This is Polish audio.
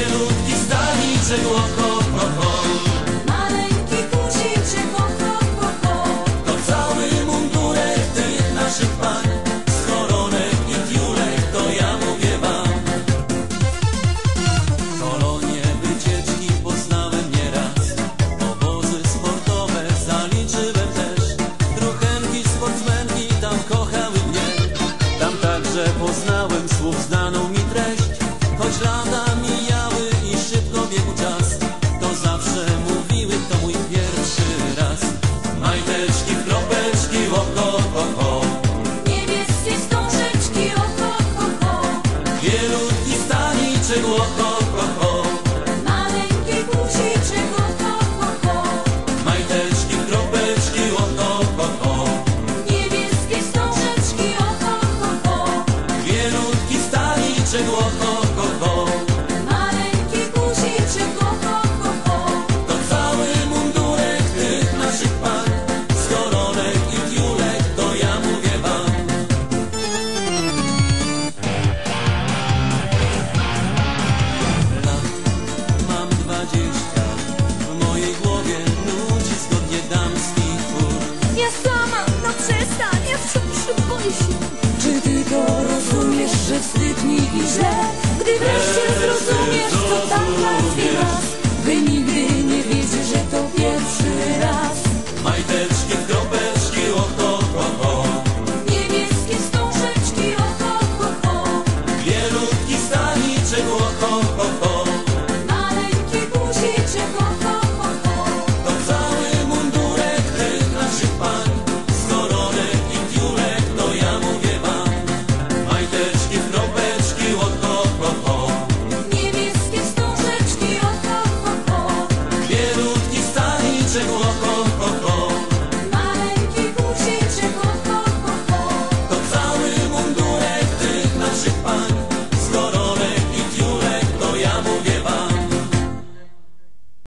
Bielutki staniczek, ho, ho, ho, ho. Maleńki guziczek, ho, ho, ho, ho. To cały mundurek tych naszych pań Z koronek i tiulek, to ja mówię wam. Kolonie, wycieczki poznałem nieraz. Obozy sportowe zaliczyłem też. Druchenki, sportsmenki tam kochały mnie. Tam także poznałem słów znaną mi treść. Choć lata staniczek, ho, ho, Maleńki guziczek, ho, ho, ho, ho. To cały mundurek tych naszych pań. Z koronek i tiulek, to ja mówię wam. Lat mam dwadzieścia. W mojej głowie nudzi zgodnie damski chór. Ja sama, no przestań, ja wciąż boję się.